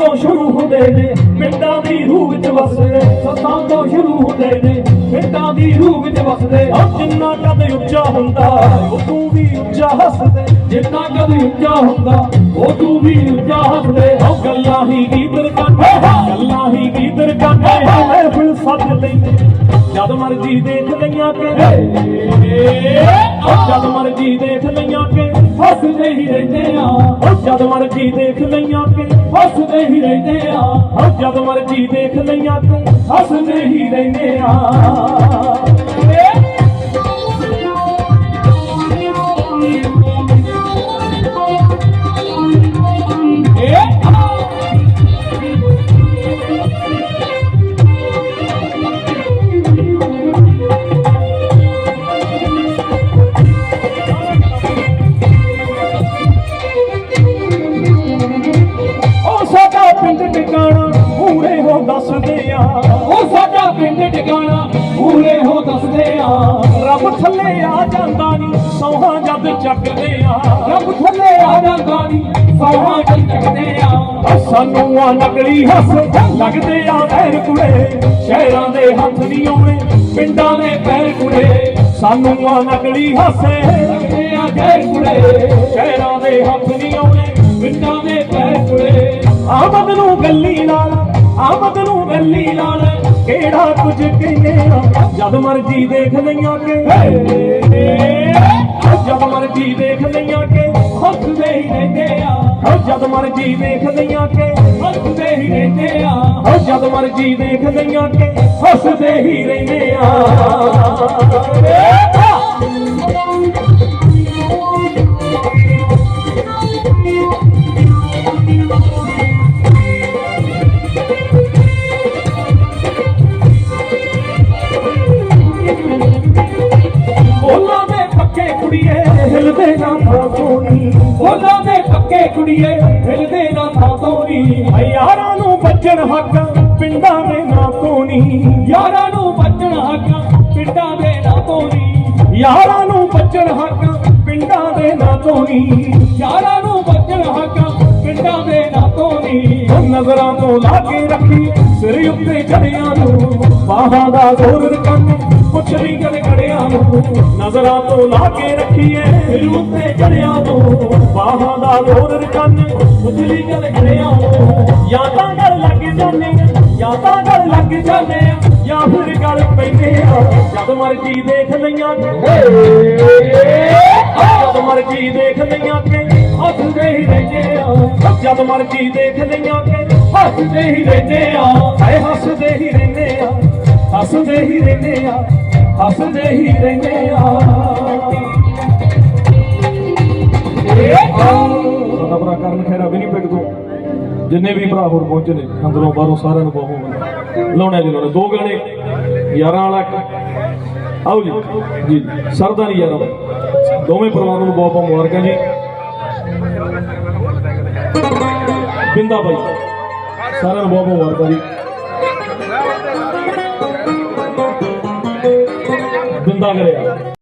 ਤੋਂ ਸ਼ੁਰੂ ਹੁੰਦੇ ਨੇ। ਪਿੰਡਾਂ ਦੀ ਰੂਹ ਵਿੱਚ ਵਸਦੇ ਸੱਤਾਂ ਤੋਂ ਸ਼ੁਰੂ ਹੁੰਦੇ ਨੇ। ਪਿੰਡਾਂ ਦੀ ਰੂਹ ਵਿੱਚ ਵਸਦੇ ਆ ਜਿੰਨਾ ਕਦ ਉੱਚਾ ਹੁੰਦਾ ਉਹ ਤੂੰ ਵੀ ਉੱਚਾ ਹੱਸਦੇ। ਜਿੰਨਾ ਕਦ ਉੱਚਾ ਹੁੰਦਾ ਉਹ ਤੂੰ ਵੀ ਉੱਚਾ ਹੱਸਦੇ। ਉਹ ਗੱਲਾਂ ਹੀ ਗੀਤਰ ਕਰਦੇ ਗੱਲਾਂ ਹੀ ਗੀਤਰ ਕਰਦੇ ਮਹਿਫਿਲ ਸੱਜ ਲੈਂਦੇ ਜਦ ਮਰਜ਼ੀ ਦੇਖ ਲਈਆਂ ਕਿ ਜਦ ਮਰਜ਼ੀ ਦੇਖ ਲਈਆਂ ਕਿ ਹੱਸਦੇ ਹੀ ਰਹਿੰਦੇ ਆ। ਜਦ ਮਰਜ਼ੀ ਦੇਖ ਲਈਆਂ ਕਿ ਹੱਸਦੇ ਹੀ ਰਹਿੰਦੇ ਆ। ਜਦ ਮਰਜ਼ੀ ਦੇਖ ਲਈਆਂ ਤੂੰ ਹੱਸਦੇ ਹੀ ਰਹਿੰਦੇ ਆ। ਥੱਲੇ ਆ ਜਾਂਦਾ ਨਹੀਂ ਸੋਹਾਂ ਜਦ ਚੱਕਦੇ ਆ। ਰੱਬ ਥੱਲੇ ਆ ਜਾਂਦਾ ਨਹੀਂ ਸੋਹਾਂ ਜਦ ਚੱਕਦੇ ਆ। ਸਾਨੂੰ ਆ ਨਕਲੀ ਹੱਸ ਲੱਗਦੇ ਆ ਐਰ ਕੁੜੇ। ਸ਼ਹਿਰਾਂ ਦੇ ਹੱਥ ਨਹੀਂ ਆਉਣੇ ਪਿੰਡਾਂ ਦੇ ਪੈਰ ਕੁੜੇ। ਸਾਨੂੰ ਆ ਨਕਲੀ ਹਾਸੇ ਲੱਗਦੇ ਆ ਗੈਰ ਕੁੜੇ। ਸ਼ਹਿਰਾਂ ਦੇ ਹੱਥ ਨਹੀਂ ਆਉਣੇ ਪਿੰਡਾਂ ਦੇ ਪੈਰ ਕੁੜੇ। ਆਮਦ ਨੂੰ ਗੱਲੀ ਨਾਲ ਆਮਦ ਨੂੰ ਗੱਲੀ ਨਾਲ ਕਿਹੜਾ ਕੁਝ ਕਹਿੰਦੇ ਆ ਜਦ ਮਰਜ਼ੀ ਦੇਖ ਲਈਆਂ ਕਿ। ਜਦ ਮਰਜ਼ੀ ਦੇਖ ਲਈਆਂ ਕਿ ਹੱਸਦੇ ਹੀ ਰਹਿੰਦੇ ਆ। ਜਦ ਮਰਜ਼ੀ ਦੇਖ ਲਈਆਂ ਕਿ ਹੱਸਦੇ ਹੀ ਰਹਿੰਦੇ ਆ। ਜਦ ਮਰਜ਼ੀ ਦੇਖ ਲਈਆਂ ਕਿ ਹੱਸਦੇ ਹੀ ਰਹਿੰਦੇ ਆ। ਤੋਨੀ ਦੇ ਪੱਕੇ ਕੁੜੀਏ ਹਿਲਦੇ ਨਾ ਥਾਂ ਤੋਨੀ ਯਾਰਾਂ ਨੂੰ ਬੱਚਣ ਹੱਕ, ਪਿੰਡਾਂ ਦੇ ਨਾ ਤੋਨੀ ਯਾਰਾਂ ਨੂੰ ਬੱਚਣ ਹੱਕ, ਪਿੰਡਾਂ ਦੇ ਨਾ ਤੋਨੀ ਯਾਰਾਂ ਨੂੰ ਬੱਚਣ ਹੱਕ, ਪਿੰਡਾਂ ਦੇ ਨਾ ਤੋਨੀ ਯਾਰਾਂ ਨੂੰ ਬੱਚਣ ਹੱਕ, ਪਿੰਡਾਂ ਦੇ ਨਾ ਤੋਨੀ ਉਹ ਨਜ਼ਰਾਂ ਤੋਂ ਲਾ ਕੇ ਰੱਖੀ ਸਿਰ ਉੱਤੇ ਚੜਿਆਂ ਨੂੰ। ਬਾਹਾਂ ਦਾ ਜ਼ੋਰ ਕੰਨ ਕੁਛ ਨਹੀਂ ਕਦੇ ਖੜਿਆਂ ਨੂੰ ਨਜ਼ਰਾਂ ਤੋਂ ਲਾ ਕੇ ਰੱਖੀਏ ਸਿਰ ਉੱਤੇ ਚੜਿਆਂ ਨੂੰ ਬਾਹਾਂ ਦਾ ਜ਼ੋਰ ਕੰਨ ਕੁਛ ਨਹੀਂ ਕਦੇ ਜਾਂ ਤਾਂ ਗੱਲ ਲੱਗ ਜਾਂਦੇ ਜਾਂ ਤਾਂ ਗੱਲ ਲੱਗ ਜਾਂਦੇ ਜਾਂ ਫਿਰ ਗੱਲ ਪੈਂਦੇ ਆ। ਜਦ ਮਰਜ਼ੀ ਦੇਖ ਲਈਆਂ ਜਦ ਮਰਜ਼ੀ ਦੇਖ ਲਈਆਂ ਕਿ, ਹੱਸਦੇ ਹੀ ਰਹਿੰਦੇ ਆ। ਜਦ ਮਰਜ਼ੀ ਦੇਖ ਲਈਆਂ ਕਿ, ਹੱਸਦੇ ਹੀ ਰਹਿੰਦੇ ਆ। ਹਾਏ, ਹੱਸਦੇ ਹੀ ਰਹਿੰਦੇ ਹੱਸਦੇ ਹੀ ਰਹਿੰਦੇ ਆ ਹੱਸਦੇ ਹੀ ਰਹਿੰਦੇ ਆ। ਸਾਡਾ ਭਰਾ ਕਰਨ ਖੈਰਾ ਵੀ ਨਹੀਂ ਪਿੰਡ ਤੋਂ। ਜਿੰਨੇ ਵੀ ਭਰਾ ਹੋਰ ਪਹੁੰਚੇ ਨੇ ਅੰਦਰੋਂ ਬਾਹਰੋਂ ਸਾਰਿਆਂ ਨੂੰ ਬਹੁਤ ਲਾਉਣਾ ਜੀ ਲਾਉਣਾ ਦੋ ਗਾਣੇ 11 ਵਾਲਾ ਇੱਕ। ਆਓ ਜੀ ਜੀ ਸਰਦਾਰੀ ਯਾਰਾਂ। ਦੋਵੇਂ ਪਰਿਵਾਰਾਂ ਨੂੰ ਬਹੁਤ ਬਹੁਤ ਮੁਬਾਰਕਾਂ ਜੀ। ਬਿੰਦਾ ਬਾਈ ਸਾਰਿਆਂ ਨੂੰ ਬਹੁਤ ਬਹੁਤ ਮੁਬਾਰਕਾਂ ਜੀ। ਬਿੰਦਾ ਕਰਿਆ